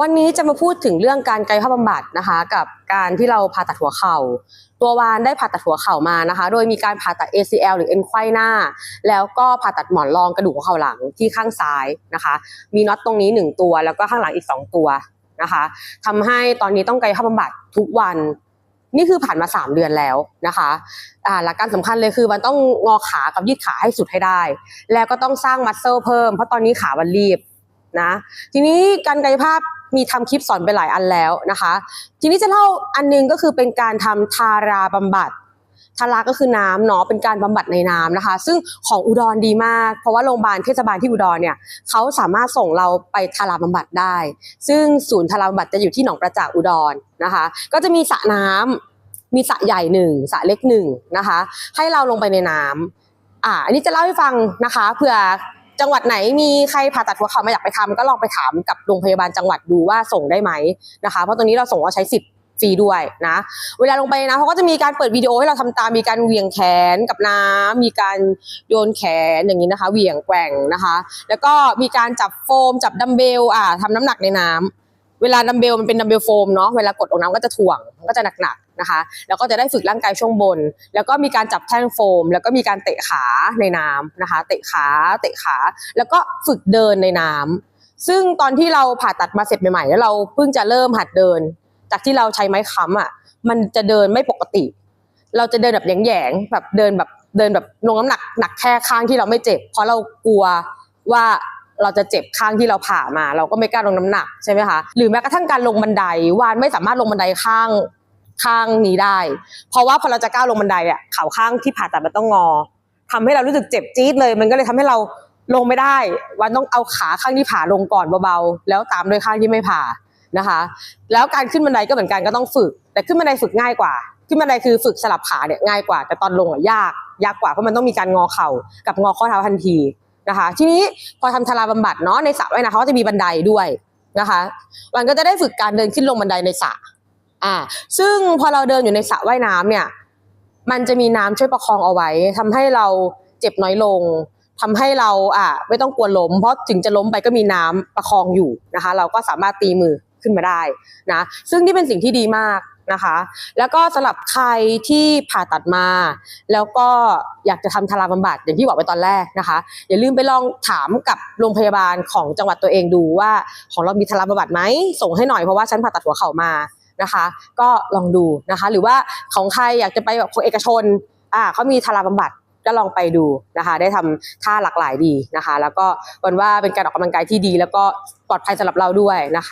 วันนี้จะมาพูดถึงเรื่องการกายภาพบำบัดนะคะ กับการที่เราผ่าตัดหัวเข่า ตัววานได้ผ่าตัดหัวเข่ามานะคะ โดยมีการผ่าตัด ACL หรือเอ็นไขว้หน้า แล้วก็ผ่าตัดหมอนรองกระดูกหัวเข่าหลังที่ข้างซ้ายนะคะ มีน็อตตรงนี้หนึ่งตัว แล้วก็ข้างหลังอีกสองตัวนะคะทำให้ตอนนี้ต้องกายภาพบำบัดทุกวันนี่คือผ่านมา 3 เดือนแล้วนะคะอ่าหลักการสำคัญเลยคือมันต้องงอขากับยืดขาให้สุดให้ได้ แล้วก็ต้องสร้างมัสเซลเพิ่ม เพราะตอนนี้ขามันรีบนะ ทีนี้การกายภาพ มีทำคลิปสอนไปหลายอันแล้วนะคะ ทีนี้จะเล่าอันหนึงก็คือเป็นการทำทาราบำบัดทาราก็คือน้ำเนาะเป็นการบำบัดในน้ำนะคะ ซึ่งของอุดรดีมาก เพราะว่าโรงพยาบาลเทศบาลที่อุดรเนี่ยเขาสามารถส่งเราไปทาราบำบัดได้ ซึ่งศูนย์ทาราบำบัดจะอยู่ที่หนองประจักษ์อุดรนะคะ ก็จะมีสระน้ำมีสระใหญ่หนึ่งสระเล็กหนึ่งนะคะ ให้เราลงไปในน้ำอ่าอันนี้จะเล่าให้ฟังนะคะเผื่อ จังหวัดไหนมีใครผ่าตัดหัวเข่ามาอยากไปทำก็ลองไปถามกับโรงพยาบาลจังหวัดดูว่าส่งได้ไหมนะคะ เพราะตอนนี้เราส่งเราใช้สิทธิ์ฟรีด้วยนะ เวลาลงไปนะเขาก็จะมีการเปิดวิดีโอให้เราทำตาม มีการเหวี่ยงแขนกับน้ำมีการโยนแขนอย่างนี้นะคะ เหวี่ยงแกว่งนะคะ แล้วก็มีการจับโฟม จับดัมเบลอ่าทำน้ำหนักในน้ำ เวลาดัมเบลมันเป็นดัมเบลโฟมเนาะเวลากดลงน้ำก็จะถ่วงมันก็จะหนักๆนะคะ แล้วก็จะได้ฝึกร่างกายช่วงบน แล้วก็มีการจับแท่งโฟม แล้วก็มีการเตะขาในน้ำนะคะ เตะขาเตะขา แล้วก็ฝึกเดินในน้ำซึ่งตอนที่เราผ่าตัดมาเสร็จใหม่ๆแล้วเราเพิ่งจะเริ่มหัดเดิน จากที่เราใช้ไม้ค้ำอะมันจะเดินไม่ปกติ เราจะเดินแบบแยงๆแบบเดินแบบเดินแบบลงน้ำหนักหนักแค่ข้างที่เราไม่เจ็บ เพราะเรากลัวว่า เราจะเจ็บข้างที่เราผ่ามา เราก็ไม่กล้าลงน้ำหนักใช่ไหมคะหรือแม้กระทั่งการลงบันไดวานไม่สามารถลงบันไดข้างข้างนี้ได้ เพราะว่าพอเราจะก้าวลงบันไดอะเข่าข้างที่ผ่าตัดมันต้องงอทำให้เรารู้สึกเจ็บจี๊ดเลย มันก็เลยทำให้เราลงไม่ได้ วันต้องเอาขาข้างที่ผ่าลงก่อนเบาๆแล้วตามด้วยข้างที่ไม่ผ่านะคะ แล้วการขึ้นบันไดก็เหมือนกันก็ต้องฝึก แต่ขึ้นบันไดฝึกง่ายกว่า ขึ้นบันไดคือฝึกสลับขาเนี่ยง่ายกว่า แต่ตอนลงอะยาก ยากกว่าเพราะมันต้องมีการงอเข่ากับงอข้อเท้าทันที นะคะ ทีนี้พอทำทาราบำบัดเนาะในสระว่ายน้ำเขาก็จะมีบันไดด้วยนะคะมันก็จะได้ฝึกการเดินขึ้นลงบันไดในสระอ่า ซึ่งพอเราเดินอยู่ในสระว่ายน้ำเนี่ย มันจะมีน้ำช่วยประคองเอาไว้ทำให้เราเจ็บน้อยลงทำให้เราอะไม่ต้องกลัวล้ม เพราะถึงจะล้มไปก็มีน้ำประคองอยู่นะคะ เราก็สามารถตีมือขึ้นมาได้นะ ซึ่งนี่เป็นสิ่งที่ดีมาก นะคะ แล้วก็สำหรับใครที่ผ่าตัดมา แล้วก็อยากจะทำทาราบำบัดอย่างที่บอกไปตอนแรกนะคะ อย่าลืมไปลองถามกับโรงพยาบาลของจังหวัดตัวเองดูว่าของเรามีทาราบำบัดไหมส่งให้หน่อยเพราะว่าฉันผ่าตัดหัวเข่ามานะคะ ก็ลองดูนะคะ หรือว่าของใครอยากจะไปแบบของเอกชนอ่าเขามีทาราบำบัดก็ลองไปดูนะคะ ได้ทำท่าหลากหลายดีนะคะ แล้วก็วันว่าเป็นการออกกำลังกายที่ดี แล้วก็ปลอดภัยสำหรับเราด้วยนะคะ